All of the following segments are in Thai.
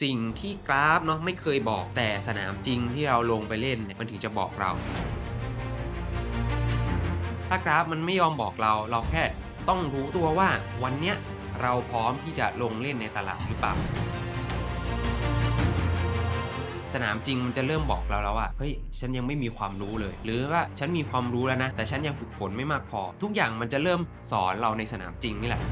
สิ่งที่กราฟเนาะไม่เคยบอกแต่สนามจริงที่เราลงไปเล่นเนี่ยมันถึงจะบอกเรา ถ้ากราฟมันไม่ยอมบอกเราเราแค่ต้องรู้ตัวว่าวันเนี้ยเราพร้อมที่จะลงเล่นในตลาดหรือเปล่า สนามจริงมันจะเริ่มบอกเราแล้วว่าเฮ้ยฉันยังไม่มีความรู้เลย หรือว่าฉันมีความรู้แล้วนะ แต่ฉันยังฝึกฝนไม่มากพอ ทุกอย่างมันจะเริ่มสอนเราในสนามจริงนี่แหละ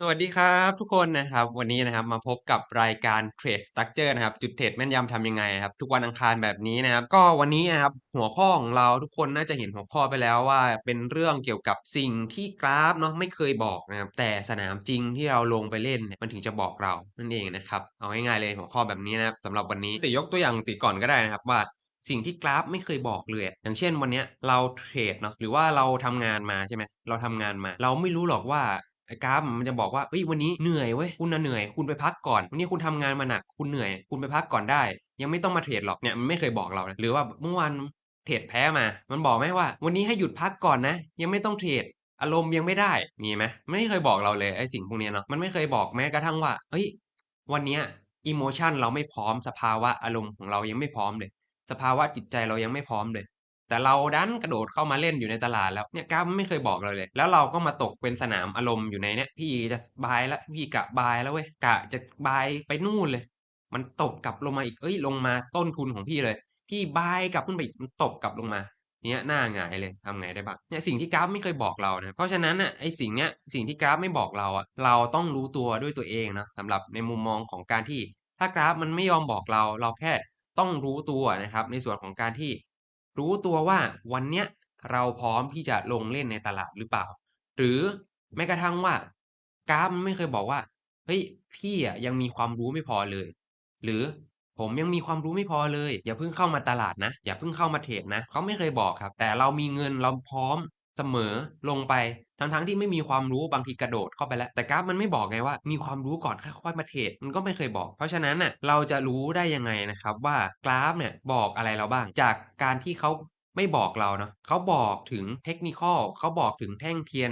สวัสดีครับทุกคนนะครับ วันนี้นะครับมาพบกับรายการ Trade Structure นะครับ จุดเทรดแม่นยำทำยังไงครับ ทุกวันอังคารแบบนี้นะครับ ก็วันนี้นะครับหัวข้อของเราทุกคนน่าจะเห็นหัวข้อไปแล้วว่า เป็นเรื่องเกี่ยวกับสิ่งที่กราฟเนาะไม่เคยบอกนะครับแต่สนามจริงที่เราลงไปเล่นมันถึงจะบอกเรานั่นเองนะครับเอาง่ายๆเลยหัวข้อแบบนี้นะครับสำหรับวันนี้แต่ยกตัวอย่างติดก่อนก็ได้นะครับว่าสิ่งที่กราฟไม่เคยบอกเลย อย่างเช่นวันนี้เราเทรดเนาะหรือว่าเราทำงานมาใช่ไหมเราทำงานมา เราไม่รู้หรอกว่า ไอ้กราฟมันจะบอกว่าเฮ้ยวันนี้เหนื่อยเว้ยคุณน่ะเหนื่อยคุณไปพักก่อน วันนี้คุณทำงานมาหนักคุณเหนื่อย คุณไปพักก่อนได้ ยังไม่ต้องมาเทรดหรอกเนี่ยมันไม่เคยบอกเรานะหรือว่าเมื่อวานเทรดแพ้มา มันบอกไหมว่า วันนี้ให้หยุดพักก่อนนะ ยังไม่ต้องเทรดอารมณ์ยังไม่ได้มีไหมไม่เคยบอกเราเลยไอ้สิ่งพวกนี้เนาะมันไม่เคยบอกแม้กระทั่งว่าเฮ้ยวันนี้อิโมชันเราไม่พร้อมสภาวะอารมณ์ของเรายังไม่พร้อมเลย สภาวะจิตใจเรายังไม่พร้อมเลย แต่เราดันกระโดดเข้ามาเล่นอยู่ในตลาดแล้วเนี่ยกราฟไม่เคยบอกเราเลย แล้วเราก็มาตกเป็นสนามอารมณ์อยู่ในเนี่ยพี่จะบายแล้วพี่กะบายแล้วเว้ยกะจะบายไปนู่นเลย มันตกกลับลงมาอีกเอ้ยลงมาต้นทุนของพี่เลย พี่บายกลับขึ้นไปอีกมันตกกลับลงมาเนี่ยหน้าหงายเลยทำไงได้บ้างเนี่ยสิ่งที่กราฟไม่เคยบอกเรานะเพราะฉะนั้นน่ะไอสิ่งเนี้ยสิ่งที่กราฟไม่บอกเราอะเราต้องรู้ตัวด้วยตัวเองนะสำหรับในมุมมองของการที่ ถ้ากราฟมันไม่ยอมบอกเรา เราแค่ต้องรู้ตัวนะครับในส่วนของการที่ รู้ตัวว่าวันเนี้ยเราพร้อมที่จะลงเล่นในตลาดหรือเปล่า หรือแม้กระทั่งว่ากราฟมันไม่เคยบอกว่าเฮ้ยพี่อะยังมีความรู้ไม่พอเลย หรือผมยังมีความรู้ไม่พอเลย อย่าเพิ่งเข้ามาตลาดนะ อย่าเพิ่งเข้ามาเทรดนะเขาไม่เคยบอกครับ แต่เรามีเงินเราพร้อมเสมอลงไป ทั้งๆที่ไม่มีความรู้บางทีกระโดดเข้าไปแล้ว แต่กราฟมันไม่บอกไงว่า มีความรู้ก่อนค่อยๆมาเทรดมันก็ไม่เคยบอก เพราะฉะนั้นน่ะเราจะรู้ได้ยังไงนะครับว่ากราฟเนี่ยบอกอะไรเราบ้าง จากการที่เขาไม่บอกเราเนาะเขาบอกถึงเทคนิคเขาบอกถึงแท่งเทียน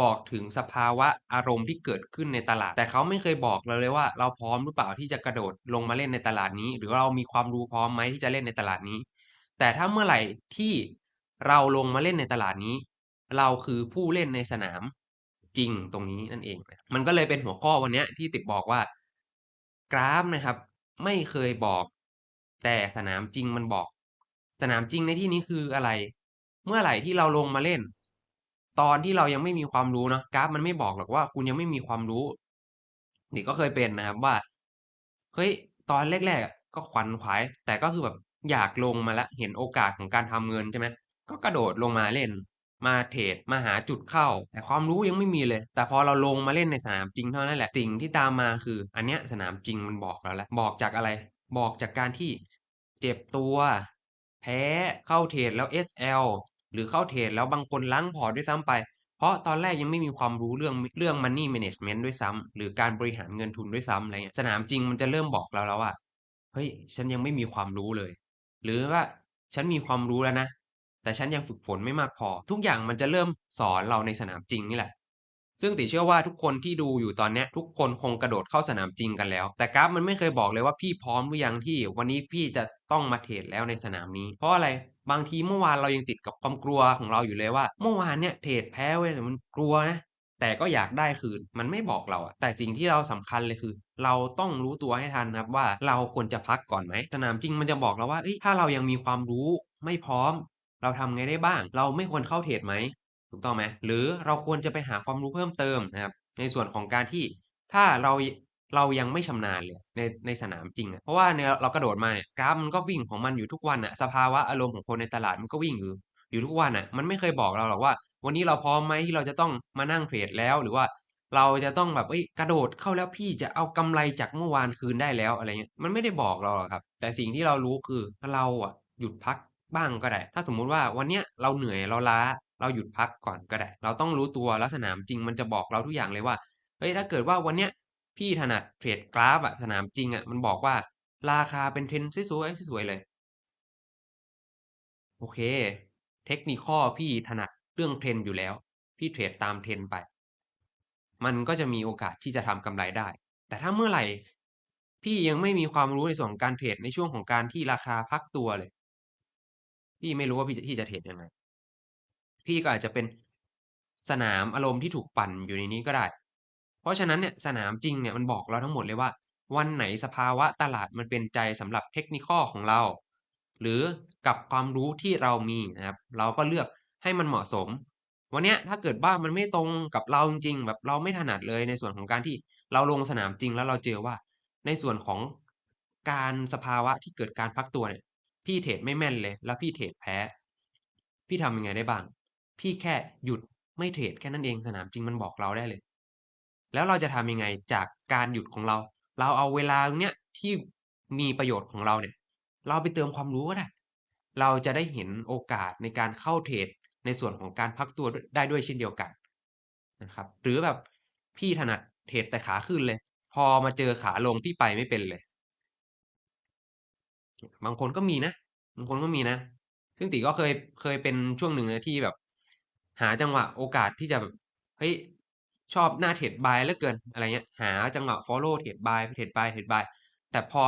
บอกถึงสภาวะอารมณ์ที่เกิดขึ้นในตลาด แต่เขาไม่เคยบอกเราเลยว่า เราพร้อมหรือเปล่าที่จะกระโดดลงมาเล่นในตลาดนี้ หรือเรามีความรู้พร้อมไหมที่จะเล่นในตลาดนี้ แต่ถ้าเมื่อไหร่ที่เราลงมาเล่นในตลาดนี้ เราคือผู้เล่นในสนามจริงตรงนี้นั่นเองมันก็เลยเป็นหัวข้อวันนี้ที่ติดบอกว่า กราฟนะครับ ไม่เคยบอก แต่สนามจริงมันบอก สนามจริงในที่นี้คืออะไร เมื่อไหร่ที่เราลงมาเล่น ตอนที่เรายังไม่มีความรู้เนาะกราฟมันไม่บอกหรอกว่า คุณยังไม่มีความรู้นี่ก็เคยเป็นนะครับว่าเฮ้ยตอนแรกๆก็ขวัญขวายแต่ก็คือแบบอยากลงมาแล้วเห็นโอกาสของการทำเงินใช่ไหมก็กระโดดลงมาเล่น มาเทรดมาหาจุดเข้า แต่ความรู้ยังไม่มีเลย แต่พอเราลงมาเล่นในสนามจริงเท่านั้นแหละสิ่งที่ตามมาคือ อันเนี้ยสนามจริงมันบอกเราแล้วบอกจากอะไร บอกจากการที่เจ็บตัว แพ้เข้าเทรดแล้ว SL หรือเข้าเทรดแล้วบางคนล้างพอร์ตด้วยซ้ำไป เพราะตอนแรกยังไม่มีความรู้เรื่องเรื่อง money management ด้วยซ้ำหรือการบริหารเงินทุนด้วยซ้ำอะไรเงี้ยสนามจริงมันจะเริ่มบอกเราแล้วว่าเฮ้ยฉันยังไม่มีความรู้เลย หรือว่าฉันมีความรู้แล้วนะ แต่ฉันยังฝึกฝนไม่มากพอ ทุกอย่างมันจะเริ่มสอนเราในสนามจริงนี่แหละ ซึ่งติเชื่อว่าทุกคนที่ดูอยู่ตอนนี้ทุกคนคงกระโดดเข้าสนามจริงกันแล้ว แต่กราฟมันไม่เคยบอกเลยว่าพี่พร้อมหรือยังที่วันนี้พี่จะต้องมาเทรดแล้วในสนามนี้ เพราะอะไรบางทีเมื่อวานเรายังติดกับความกลัวของเราอยู่เลยว่า เมื่อวานเนี่ยเทรดแพ้เว้ยแต่มันกลัวนะแต่ก็อยากได้คืนมันไม่บอกเราอะแต่สิ่งที่เราสำคัญเลยคือ เราต้องรู้ตัวให้ทันครับว่าเราควรจะพักก่อนไหมสนามจริงมันจะบอกเราว่าถ้าเรายังมีความรู้ไม่พร้อม เราทำไงได้บ้าง เราไม่ควรเข้าเทรดไหมถูกต้องไหมหรือเราควรจะไปหาความรู้เพิ่มเติมนะครับ ในส่วนของการที่ถ้าเราเรายังไม่ชำนาญเลยในในสนามจริงอะเพราะว่าเนี่ยเรากระโดดมาเนี่ยกราฟมันก็วิ่งของมันอยู่ทุกวันอะสภาวะอารมณ์ของคนในตลาดมันก็วิ่งอยู่อยู่ทุกวันอะมันไม่เคยบอกเราหรอกว่า วันนี้เราพร้อมไหมที่เราจะต้องมานั่งเทรดแล้วหรือว่าเราจะต้องแบบเอ้ยกระโดดเข้าแล้วพี่จะเอากำไรจากเมื่อวานคืนได้แล้วอะไรเงี้ยมันไม่ได้บอกเราหรอกครับ แต่สิ่งที่เรารู้คือเราอะหยุดพัก บ้างก็ได้ ถ้าสมมุติว่าวันเนี้ยเราเหนื่อยเราล้าเราหยุดพักก่อนก็ได้ เราต้องรู้ตัวแล้วสนามจริงมันจะบอกเราทุกอย่างเลยว่าเฮ้ยถ้าเกิดว่าวันเนี้ยพี่ถนัดเทรดกราฟอะสนามจริงอะมันบอกว่า ราคาเป็นเทรนด์สวยๆสวยๆเลย โอเค เทคนิคข้อพี่ถนัดเรื่องเทรนด์อยู่แล้ว พี่เทรดตามเทรนด์ไป มันก็จะมีโอกาสที่จะทำกำไรได้ แต่ถ้าเมื่อไหร่พี่ยังไม่มีความรู้ในส่วนของการเทรดในช่วงของการที่ราคาพักตัวเลย พี่ไม่รู้ว่าพี่จะพี่จะเทรดยังไง พี่ก็อาจจะเป็นสนามอารมณ์ที่ถูกปั่นอยู่ในนี้ก็ได้ เพราะฉะนั้นเนี่ยสนามจริงเนี่ยมันบอกเราทั้งหมดเลยว่า วันไหนสภาวะตลาดมันเป็นใจสำหรับเทคนิคอของเรา หรือกับความรู้ที่เรามีนะครับ เราก็เลือกให้มันเหมาะสม วันเนี้ยถ้าเกิดว่ามันไม่ตรงกับเราจริงๆแบบเราไม่ถนัดเลยในส่วนของการที่เราลงสนามจริงแล้วเราเจอว่า ในส่วนของการสภาวะที่เกิดการพักตัวเนี่ย พี่เทรดไม่แม่นเลย แล้วพี่เทรดแพ้ พี่ทำยังไงได้บ้าง พี่แค่หยุดไม่เทรดแค่นั้นเองสนามจริงมันบอกเราได้เลย แล้วเราจะทำยังไงจากการหยุดของเรา เราเอาเวลาเนี้ยที่มีประโยชน์ของเราเนี่ย เราไปเติมความรู้ก็ได้ เราจะได้เห็นโอกาสในการเข้าเทรดในส่วนของการพักตัวได้ด้วยเช่นเดียวกันนะครับ หรือแบบพี่ถนัดเทรดแต่ขาขึ้นเลย พอมาเจอขาลงพี่ไปไม่เป็นเลย บางคนก็มีนะบางคนก็มีนะ ซึ่งติก็เคยเคยเป็นช่วงหนึ่งนะที่แบบ หาจังหวะโอกาสที่จะแบบเฮ้ยชอบหน้าเทรดบายเหลือเกินอะไรเงี้ย หาจังหวะ follow เทรดบายเทรดบายเทรดบายแต่พอ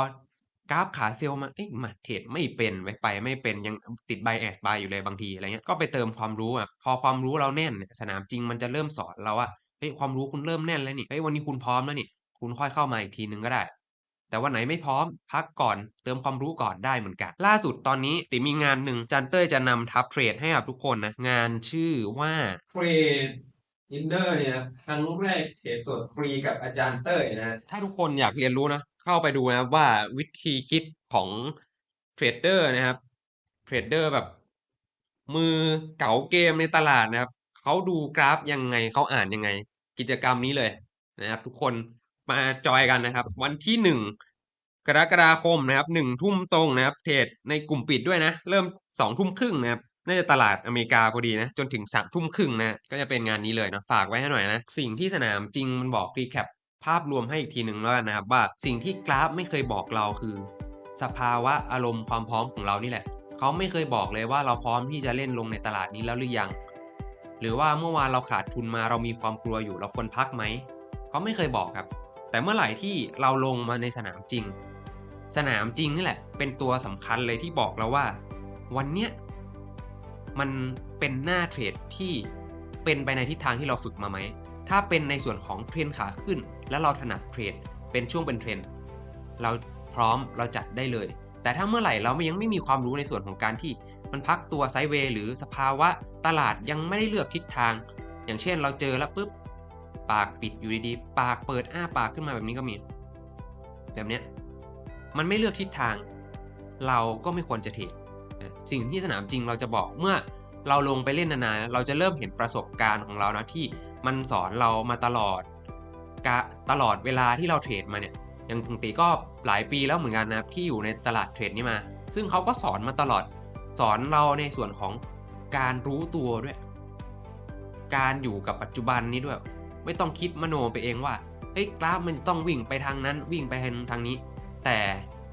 กราฟขาเซลมาเอ้ยมาเทรดไม่เป็นไว้ไปไม่เป็นยังติดบายแอดบายอยู่เลยบางทีอะไรเงี้ยก็ไปเติมความรู้อะพอความรู้เราแน่นสนามจริงมันจะเริ่มสอนเราว่าเฮ้ยความรู้คุณเริ่มแน่นแล้วนี่เฮ้ยวันนี้คุณพร้อมแล้วนี่คุณค่อยเข้ามาอีกทีนึงก็ได้ แต่วันไหนไม่พร้อมพักก่อนเติมความรู้ก่อนได้เหมือนกัน ล่าสุดตอนนี้ติมีงานหนึ่งจันเต้ยจะนำทับเทรดให้กับทุกคนนะ งานชื่อว่าเทรดอินเดอร์เนี่ยครั้งแรกเทรดสดฟรีกับอาจารย์เต้ยนะ ถ้าทุกคนอยากเรียนรู้นะ เข้าไปดูนะครับว่าวิธีคิดของเทรดเดอร์นะครับเทรดเดอร์แบบ มือเก๋าเกมในตลาดนะครับเขาดูกราฟยังไงเขาอ่านยังไง กิจกรรมนี้เลยนะครับ ทุกคน มาจอยกันนะครับ วันที่หนึ่งกรกฎาคมนะครับหนึ่งทุ่มตรงนะครับ เทรดในกลุ่มปิดด้วยนะ เริ่มสองทุ่มครึ่งนะครับน่าจะตลาดอเมริกาพอดีนะ จนถึงสามทุ่มครึ่งนะ ก็จะเป็นงานนี้เลยนะฝากไว้ให้หน่อยนะ สิ่งที่สนามจริงมันบอกรีแคปภาพรวมให้อีกทีหนึ่งแล้วกันนะครับ ว่าสิ่งที่กราฟไม่เคยบอกเราคือ สภาวะอารมณ์ความพร้อมของเรานี่แหละเขาไม่เคยบอกเลยว่าเราพร้อมที่จะเล่นลงในตลาดนี้แล้วหรือยัง หรือว่าเมื่อวานเราขาดทุนมาเรามีความกลัวอยู่เราควรพักไหมเขาไม่เคยบอกครับ แต่เมื่อไหร่ที่เราลงมาในสนามจริง สนามจริงนี่แหละ เป็นตัวสำคัญเลยที่บอกเราว่า วันเนี้ยมันเป็นหน้าเทรดที่เป็นไปในทิศทางที่เราฝึกมาไหม ถ้าเป็นในส่วนของเทรนขาขึ้น แล้วเราถนัดเทรดเป็นช่วงเป็นเทรนเราพร้อมเราจัดได้เลย แต่ถ้าเมื่อไหร่เรายังไม่มีความรู้ในส่วนของการที่มันพักตัวไซด์เวย์หรือสภาวะตลาดยังไม่ได้เลือกทิศทาง อย่างเช่นเราเจอแล้วปุ๊บ ปากปิดอยู่ดีๆ ปากเปิดอ้าปากขึ้นมาแบบนี้ก็มี แบบเนี้ยมันไม่เลือกทิศทาง เราก็ไม่ควรจะเทรดสิ่งที่สนามจริงเราจะบอกเมื่อเราลงไปเล่นนานๆเราจะเริ่มเห็นประสบการณ์ของเรานะที่มันสอนเรามาตลอดกะตลอดเวลาที่เราเทรดมาเนี่ยอย่างถึงตีก็หลายปีแล้วเหมือนกันนะที่อยู่ในตลาดเทรดนี้มา ซึ่งเขาก็สอนมาตลอดสอนเราในส่วนของการรู้ตัวด้วย การอยู่กับปัจจุบันนี้ด้วย ไม่ต้องคิดมโนไปเองว่าเฮ้ยกราฟมันจะต้องวิ่งไปทางนั้นวิ่งไปทางทางนี้ แต่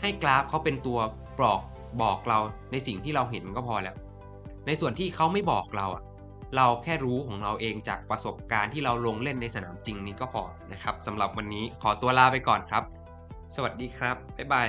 ให้กราฟเขาเป็นตัวบอกบอกเราในสิ่งที่เราเห็นก็พอแล้ว ในส่วนที่เขาไม่บอกเราอะเราแค่รู้ของเราเองจากประสบการณ์ที่เราลงเล่นในสนามจริงนี้ก็พอนะครับสำหรับวันนี้ขอตัวลาไปก่อนครับ สวัสดีครับ บ๊ายบาย